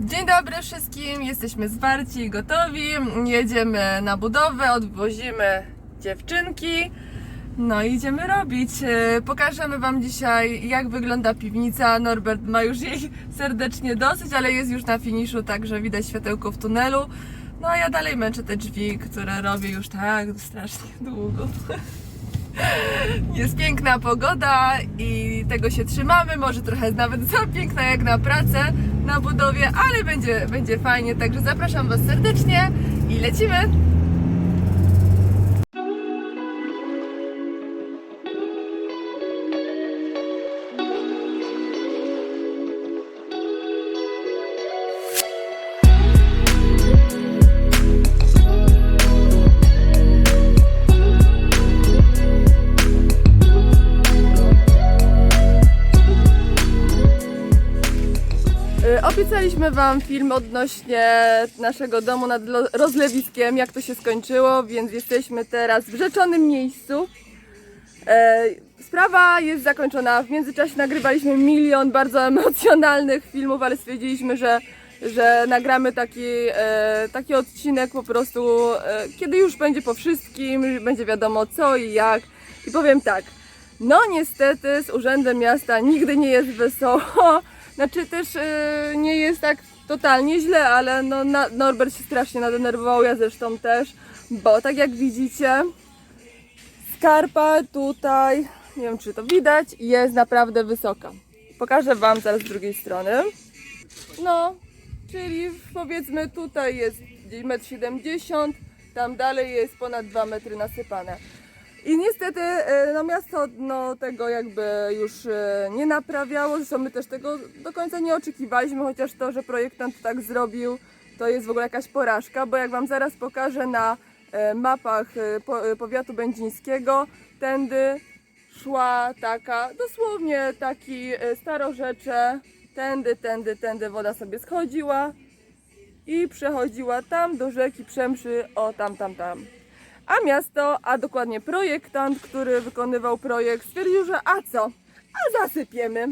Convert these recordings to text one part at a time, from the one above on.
Dzień dobry wszystkim, jesteśmy zwarci i gotowi. Jedziemy na budowę, odwozimy dziewczynki. No i idziemy robić. E, Pokażemy Wam dzisiaj, jak wygląda piwnica. Norbert ma już jej serdecznie dosyć, ale jest już na finiszu, także widać światełko w tunelu. No a ja dalej męczę te drzwi, które robię już tak strasznie długo. Jest piękna pogoda i tego się trzymamy. Może trochę nawet za piękna jak na pracę na budowie, ale będzie, będzie fajnie. Także zapraszam Was serdecznie i lecimy. Obiecaliśmy Wam film odnośnie naszego domu nad rozlewiskiem, jak to się skończyło, więc jesteśmy teraz w rzeczonym miejscu. E, Sprawa jest zakończona. W międzyczasie nagrywaliśmy milion bardzo emocjonalnych filmów, ale stwierdziliśmy, że, że nagramy taki, e, taki odcinek po prostu, e, kiedy już będzie po wszystkim, będzie wiadomo co i jak. I powiem tak, no niestety z Urzędem Miasta nigdy nie jest wesoło. Znaczy też e, nie jest tak totalnie źle, ale no, na, Norbert się strasznie nadenerwował, ja zresztą też, bo tak jak widzicie, skarpa tutaj, nie wiem czy to widać, jest naprawdę wysoka. Pokażę Wam zaraz z drugiej strony. No, czyli powiedzmy tutaj jest gdzieś 1,70 m, tam dalej jest ponad 2 metry nasypane. I niestety e, no miasto no, tego jakby już e, nie naprawiało, zresztą my też tego do końca nie oczekiwaliśmy, chociaż to, że projektant tak zrobił, to jest w ogóle jakaś porażka, bo jak Wam zaraz pokażę na e, mapach po, powiatu będzińskiego, tędy szła taka, dosłownie taki starorzecze, tędy, tędy, tędy woda sobie schodziła i przechodziła tam do rzeki Przemszy, o tam, tam, tam. A miasto, a dokładnie projektant, który wykonywał projekt, stwierdził, że a co? A zasypiemy.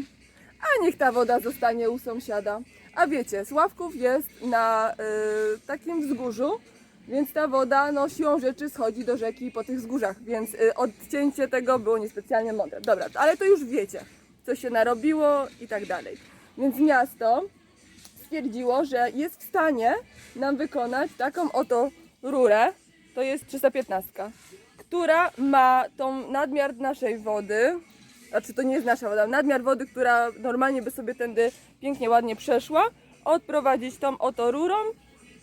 A niech ta woda zostanie u sąsiada. A wiecie, Sławków jest na y, takim wzgórzu, więc ta woda no, siłą rzeczy schodzi do rzeki po tych wzgórzach, więc y, odcięcie tego było niespecjalnie mądre. Dobra, ale to już wiecie, co się narobiło i tak dalej. Więc miasto stwierdziło, że jest w stanie nam wykonać taką oto rurę, to jest 315, która ma tą nadmiar naszej wody, znaczy to nie jest nasza woda, nadmiar wody, która normalnie by sobie tędy pięknie, ładnie przeszła, odprowadzić tą oto rurą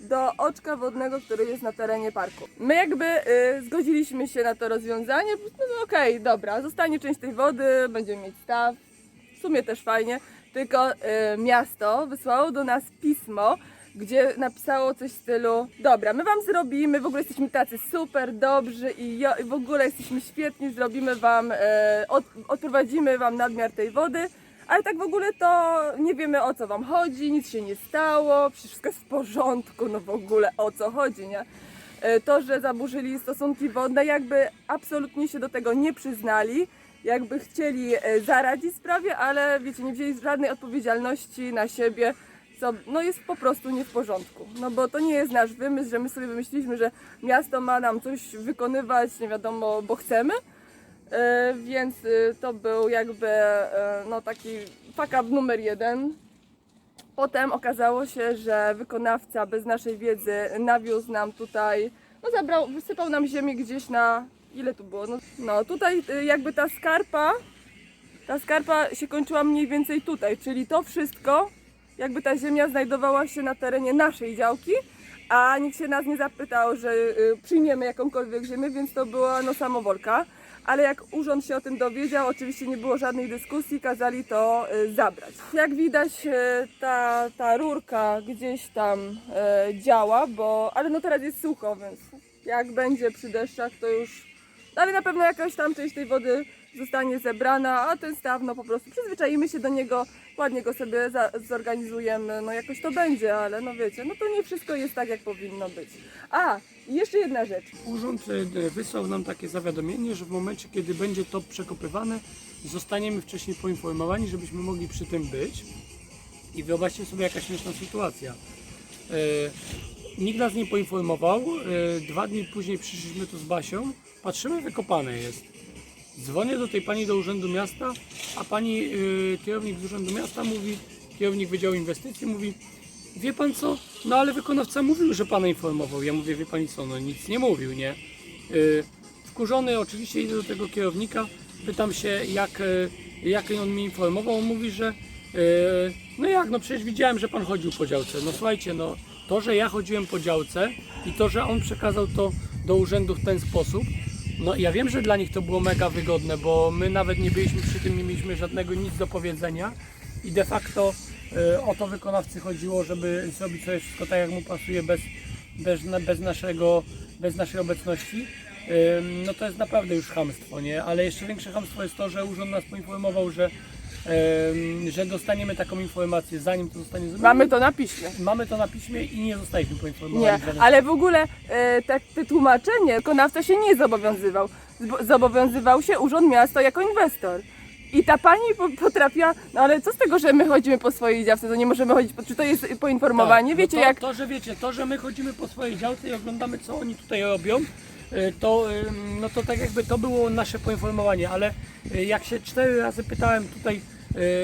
do oczka wodnego, który jest na terenie parku. My jakby y, zgodziliśmy się na to rozwiązanie, no, no okej, dobra, zostanie część tej wody, będziemy mieć staw, w sumie też fajnie, tylko y, miasto wysłało do nas pismo, gdzie napisało coś w stylu dobra, my wam zrobimy, w ogóle jesteśmy tacy super dobrzy i, jo, i w ogóle jesteśmy świetni, zrobimy wam, e, od, odprowadzimy wam nadmiar tej wody, ale tak w ogóle to nie wiemy o co wam chodzi, nic się nie stało, wszystko jest w porządku, no w ogóle o co chodzi, nie? E, To, że zaburzyli stosunki wodne, jakby absolutnie się do tego nie przyznali, jakby chcieli e, zaradzić sprawie, ale wiecie, nie wzięli żadnej odpowiedzialności na siebie, co no jest po prostu nie w porządku. No bo to nie jest nasz wymysł, że my sobie wymyśliliśmy, że miasto ma nam coś wykonywać, nie wiadomo, bo chcemy. E, więc e, to był jakby e, no taki up numer jeden. Potem okazało się, że wykonawca bez naszej wiedzy nawiózł nam tutaj, no zabrał, wysypał nam ziemię gdzieś na, ile tu było? No, no tutaj y, jakby ta skarpa, ta skarpa się kończyła mniej więcej tutaj, czyli to wszystko, jakby ta ziemia znajdowała się na terenie naszej działki, a nikt się nas nie zapytał, że y, przyjmiemy jakąkolwiek ziemię, więc to była no samowolka. Ale jak urząd się o tym dowiedział, oczywiście nie było żadnej dyskusji, kazali to y, zabrać. Jak widać, y, ta, ta rurka gdzieś tam działa, bo ale no teraz jest sucho, więc jak będzie przy deszczach, to już. no Ale na pewno jakaś tam część tej wody zostanie zebrana, a ten staw, no po prostu przyzwyczaimy się do niego, ładnie go sobie zorganizujemy, no jakoś to będzie, ale no wiecie, no to nie wszystko jest tak, jak powinno być. A, jeszcze jedna rzecz. Urząd e, wysłał nam takie zawiadomienie, że w momencie, kiedy będzie to przekopywane, zostaniemy wcześniej poinformowani, żebyśmy mogli przy tym być. I wyobraźcie sobie jaka śmieszna sytuacja. E, nikt nas nie poinformował. E, dwa dni później przyszliśmy tu z Basią. Patrzymy, wykopane jest. Dzwonię do tej pani do Urzędu Miasta, a pani y, kierownik z Urzędu Miasta mówi, kierownik Wydziału Inwestycji mówi, wie pan co, no ale wykonawca mówił, że pana informował. Ja mówię, wie pani co, no nic nie mówił, nie? Y, wkurzony oczywiście idę do tego kierownika, pytam się jak, y, jak on mnie informował, on mówi, że y, no jak, no przecież widziałem, że pan chodził po działce. No słuchajcie, no to, że ja chodziłem po działce i to, że on przekazał to do urzędu w ten sposób, no ja wiem, że dla nich to było mega wygodne, bo my nawet nie byliśmy przy tym, nie mieliśmy żadnego nic do powiedzenia i de facto e, o to wykonawcy chodziło, żeby zrobić sobie wszystko tak jak mu pasuje bez, bez, bez, naszego, bez naszej obecności. Ym, No to jest naprawdę już chamstwo, nie? Ale jeszcze większe chamstwo jest to, że urząd nas poinformował, że, że dostaniemy taką informację, zanim to zostanie zrobione. Mamy to na piśmie. Mamy to na piśmie i nie zostaliśmy poinformowani. Nie, w żaden ale w ogóle e, tak te tłumaczenie, wykonawca się nie zobowiązywał. Zbo- Zobowiązywał się Urząd Miasta jako inwestor. I ta pani po- potrafiła, no ale co z tego, że my chodzimy po swojej działce, to nie możemy chodzić, po, czy to jest poinformowanie? Tak, Wiecie no to, jak, To, że wiecie, to, że my chodzimy po swojej działce i oglądamy, co oni tutaj robią, to, y, no to tak jakby to było nasze poinformowanie, ale y, jak się cztery razy pytałem tutaj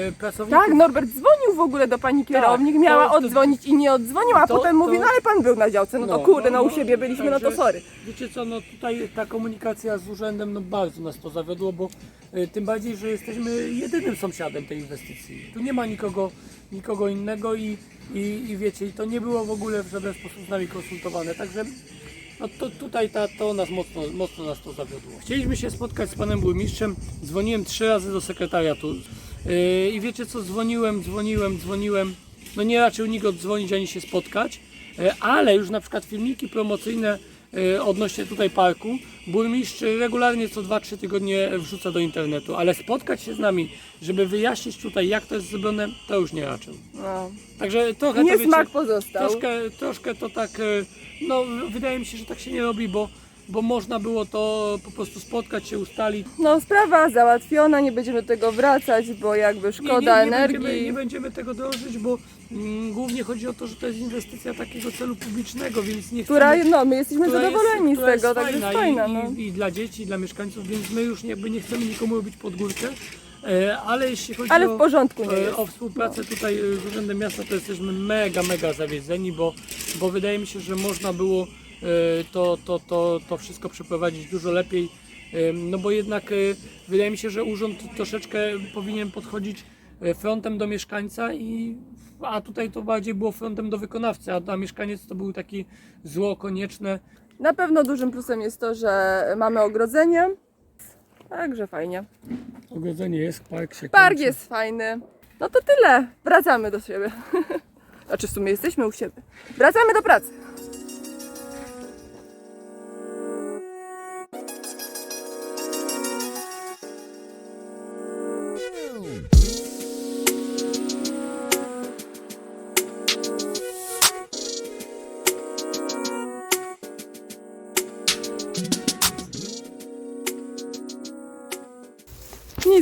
y, pracowników... tak, Norbert dzwonił w ogóle do pani kierownik, to- miała to- oddzwonić i nie odzwonił, a to- potem mówi, to- no ale pan był na działce, no, to kurde, no, u siebie byliśmy, no to także, sorry. Wiecie co, no tutaj ta komunikacja z urzędem no bardzo nas to zawiodło, bo tym bardziej, że jesteśmy jedynym sąsiadem tej inwestycji. Tu nie ma nikogo, nikogo innego i, i, i wiecie, i to nie było w ogóle w żaden sposób z nami konsultowane, także no to tutaj ta, to nas mocno, mocno nas to zawiodło. Chcieliśmy się spotkać z panem burmistrzem, dzwoniłem trzy razy do sekretariatu yy, i wiecie co, dzwoniłem, dzwoniłem, dzwoniłem, no nie raczył nikt oddzwonić ani się spotkać, yy, ale już na przykład filmiki promocyjne yy, odnośnie tutaj parku, burmistrz regularnie co 2-3 tygodnie wrzuca do internetu, ale spotkać się z nami, żeby wyjaśnić tutaj jak to jest zrobione, to już nie raczył. No. Także trochę to wiecie, Niesmak pozostał. Troszkę, troszkę to tak, e, no wydaje mi się, że tak się nie robi, bo, bo można było to po prostu spotkać się, ustalić. No sprawa załatwiona, nie będziemy do tego wracać, bo jakby Nie, szkoda nie, nie, energii. Będziemy, nie będziemy tego drążyć, bo mm, głównie chodzi o to, że to jest inwestycja takiego celu publicznego, więc nie chcemy... która, no my jesteśmy która zadowoleni jest, z tego, także jest fajna i, No. i, i dla dzieci, i dla mieszkańców, więc my już jakby nie chcemy nikomu robić pod górkę, ale jeśli chodzi Ale o... w porządku nie E, jest. O współpracę tutaj e, z Urzędem Miasta to jesteśmy mega, mega zawiedzeni, bo, bo wydaje mi się, że można było e, to, to, to, to wszystko przeprowadzić dużo lepiej. E, No bo jednak e, wydaje mi się, że urząd troszeczkę powinien podchodzić e, frontem do mieszkańca i a tutaj to bardziej było frontem do wykonawcy, a, a mieszkaniec to był taki zło konieczne. Na pewno dużym plusem jest to, że mamy ogrodzenie. Także fajnie. Ogrodzenie jest, park się Park kończy. jest fajny. No to tyle. Wracamy do siebie. Znaczy w sumie jesteśmy u siebie. Wracamy do pracy.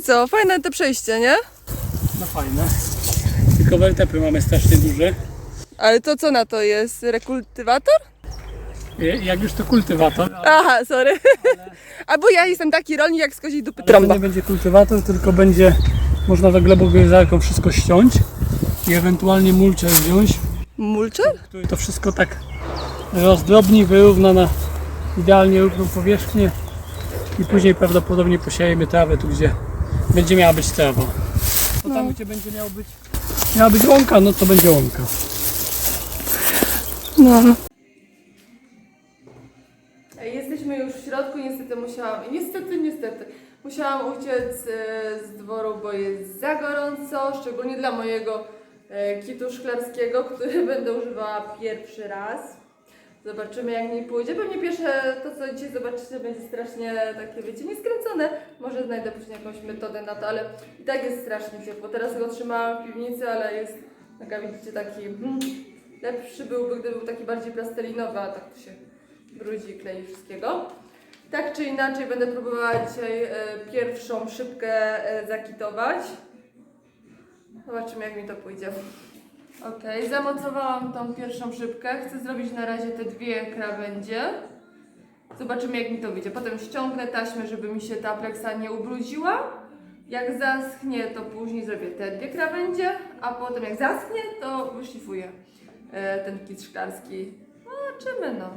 Co, fajne to przejście, nie? No fajne. Tylko wertepy mamy strasznie duże. Ale to co na to jest? Rekultywator? E, Jak już to kultywator, ale Aha, sorry. A bo ja jestem taki rolnik jak z koziej dupy Ale to trąba. nie będzie kultywator, tylko będzie można za glebowyżarką wszystko ściąć i ewentualnie mulcher wziąć, Mulcher? który to wszystko tak rozdrobni, wyrówna na idealnie równą powierzchnię i później prawdopodobnie posiejemy trawę tu, gdzie będzie miała być trawa. To tam, gdzie będzie miał być, miała być łąka, no to będzie łąka. No. Jesteśmy już w środku, niestety musiałam, niestety, niestety, musiałam uciec e, z dworu, bo jest za gorąco, szczególnie dla mojego e, kitu szklarskiego, który będę używała pierwszy raz. Zobaczymy jak mi pójdzie. Pewnie pierwsze to co dzisiaj zobaczycie będzie strasznie takie wiecie nieskręcone. Może znajdę później jakąś metodę na to, ale i tak jest strasznie ciepło. Teraz go trzymałam w piwnicy, ale jest taka widzicie taki hmm, lepszy byłby gdyby był taki bardziej plastelinowy, a tak to się brudzi klei wszystkiego. Tak czy inaczej będę próbowała dzisiaj e, pierwszą szybkę e, zakitować. Zobaczymy jak mi to pójdzie. Ok, zamocowałam tą pierwszą szybkę. Chcę zrobić na razie te dwie krawędzie. Zobaczymy jak mi to wyjdzie. Potem ściągnę taśmę, żeby mi się ta pleksa nie ubrudziła. Jak zaschnie, to później zrobię te dwie krawędzie, a potem jak zaschnie, to wyszlifuję e, ten kit szklarski. Zobaczymy no.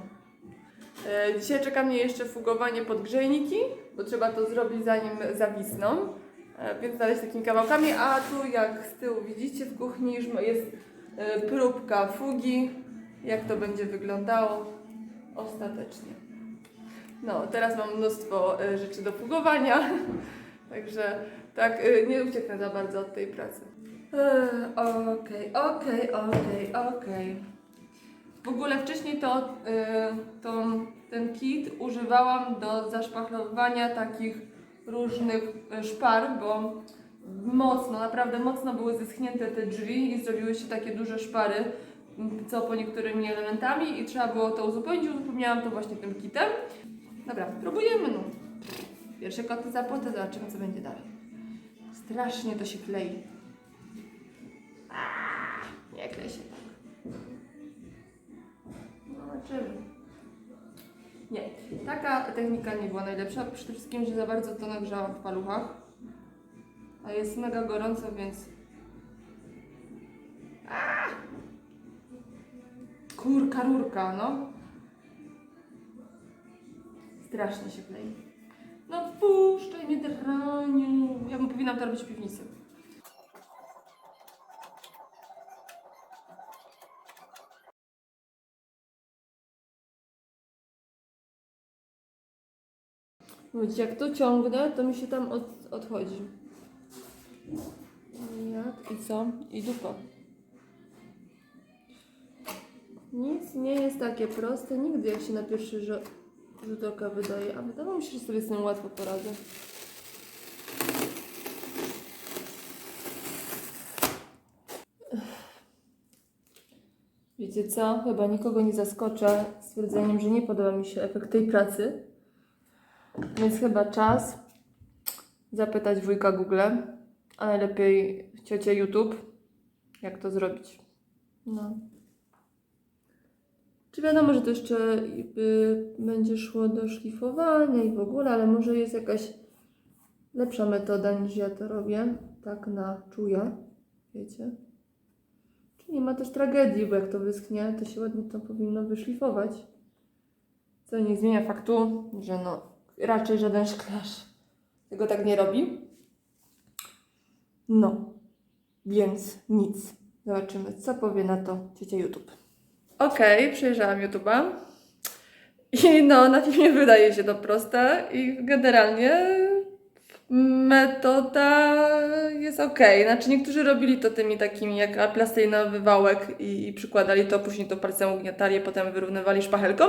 E, Dzisiaj czeka mnie jeszcze fugowanie podgrzejniki, bo trzeba to zrobić zanim zawisną. E, Więc znaleźć takimi kawałkami, a tu jak z tyłu widzicie w kuchni już jest e, próbka fugi, jak to będzie wyglądało ostatecznie. No, teraz mam mnóstwo e, rzeczy do fugowania, także tak, nie ucieknę za bardzo od tej pracy. Okej, okej, okej, okej. W ogóle wcześniej to, to ten kit używałam do zaszpachlowywania takich różnych y, szpar, bo mocno, naprawdę mocno były zeschnięte te drzwi i zrobiły się takie duże szpary, co po niektórymi elementami i trzeba było to uzupełnić. Uzupełniałam to właśnie tym kitem. Dobra, próbujemy no. Pierwsze koty za płotę, zobaczymy co będzie dalej. Strasznie to się klei. Nie klei się tak. Zobaczymy. Taka technika nie była najlepsza. Przede wszystkim, że za bardzo to nagrzałam w paluchach. A jest mega gorąco, więc. A! Kurka, rurka, no. Strasznie się klei. No puszczaj mnie draniu. Ja bym powinnam to robić w piwnicy. Widzicie, jak to ciągnę, to mi się tam od, odchodzi. Jak? I co? I dupa. Nic nie jest takie proste nigdy, jak się na pierwszy rzut oka wydaje. A wydawało mi się, że sobie z tym łatwo poradzę. Wiecie co? Chyba nikogo nie zaskoczę stwierdzeniem, że nie podoba mi się efekt tej pracy. Więc chyba czas zapytać wujka Google, a najlepiej ciocię YouTube, jak to zrobić. No. Czy wiadomo, że to jeszcze y, będzie szło do szlifowania i w ogóle, ale może jest jakaś lepsza metoda niż ja to robię, tak na czuje, wiecie. Czy nie ma też tragedii, bo jak to wyschnie, to się ładnie to powinno wyszlifować. Co nie zmienia faktu, że no raczej żaden szklarz tego tak nie robi. No, więc nic. Zobaczymy, co powie na to ciocia YouTube. Okej, przejrzałam YouTube'a. I no, na filmie wydaje się to proste i generalnie metoda jest okej. Znaczy niektórzy robili to tymi takimi jak plastylinowy wałek i, i przykładali to, później to palcem ugniatali, potem wyrównywali szpachelką.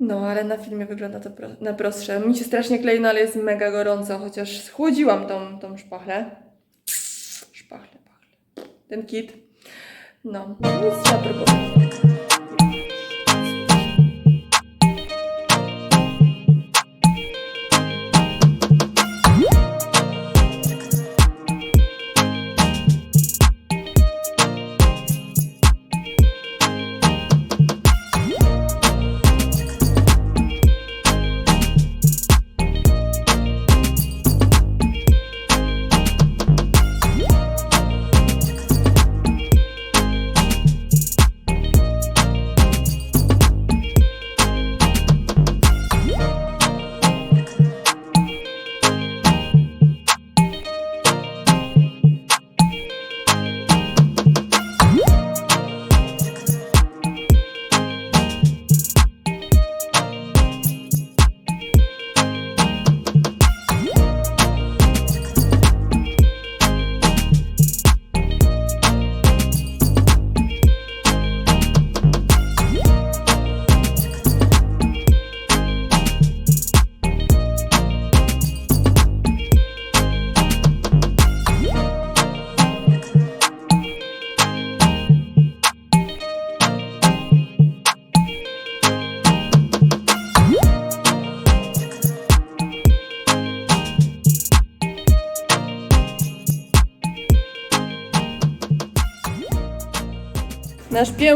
No, ale na filmie wygląda to pro, na prostsze. Mi się strasznie klei, no ale jest mega gorąco, chociaż schłodziłam tą, tą szpachlę. Szpachlę, pachlę. Ten kit. No, nic próbować.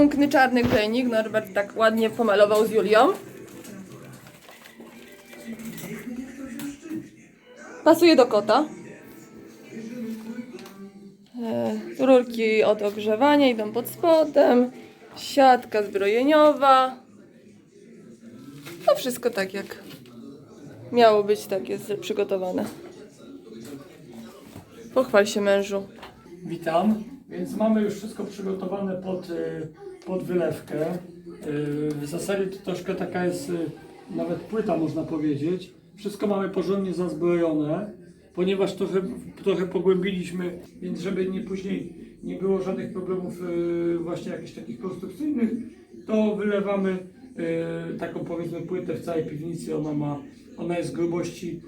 Piękny czarny grzejnik Norbert tak ładnie pomalował z Julią. Pasuje do kota. E, Rurki od ogrzewania idą pod spodem. Siatka zbrojeniowa. To wszystko tak jak miało być, tak jest przygotowane. Pochwal się mężu. Witam. Więc mamy już wszystko przygotowane pod, y, pod wylewkę. Y, W zasadzie to troszkę taka jest y, nawet płyta można powiedzieć. Wszystko mamy porządnie zazbrojone, ponieważ trochę, trochę pogłębiliśmy, więc żeby nie później nie było żadnych problemów y, właśnie jakichś takich konstrukcyjnych, to wylewamy taką powiedzmy płytę w całej piwnicy. Ona ma, ona jest grubości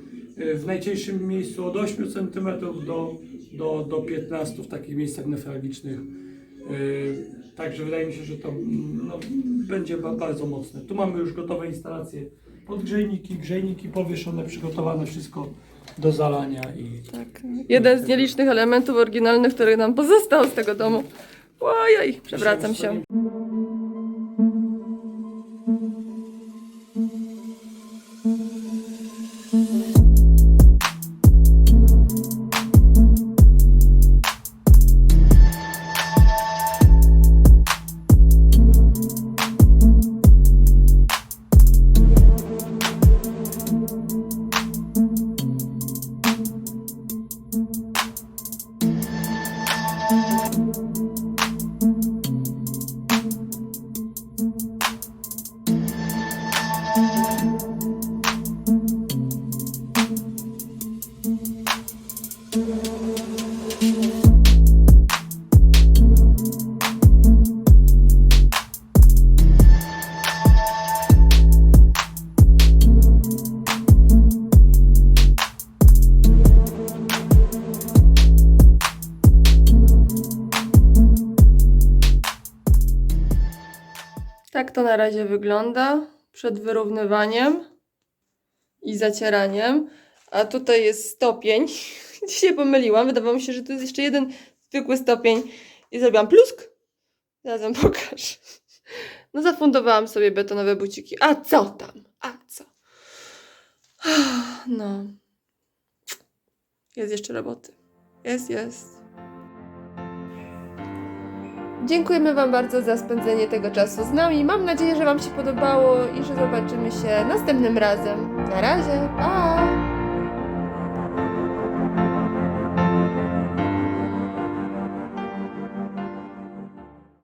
w najcieńszym miejscu od 8 cm do, do, do 15 w takich miejscach newralgicznych. Yy, Także wydaje mi się, że to mm, no, będzie ba- bardzo mocne. Tu mamy już gotowe instalacje podgrzejniki, grzejniki powieszone, przygotowane wszystko do zalania i Tak. Jeden z nielicznych elementów oryginalnych, który nam pozostał z tego domu. Ojej, przewracam się. Na razie wygląda przed wyrównywaniem i zacieraniem. A tutaj jest stopień. Dzisiaj pomyliłam. Wydawało mi się, że to jest jeszcze jeden zwykły stopień. I zrobiłam plusk. Zarazem pokaż. No zafundowałam sobie betonowe buciki. A co tam? A co? No. Jest jeszcze roboty. Jest, jest. Dziękujemy Wam bardzo za spędzenie tego czasu z nami. Mam nadzieję, że Wam się podobało i że zobaczymy się następnym razem. Na razie, pa!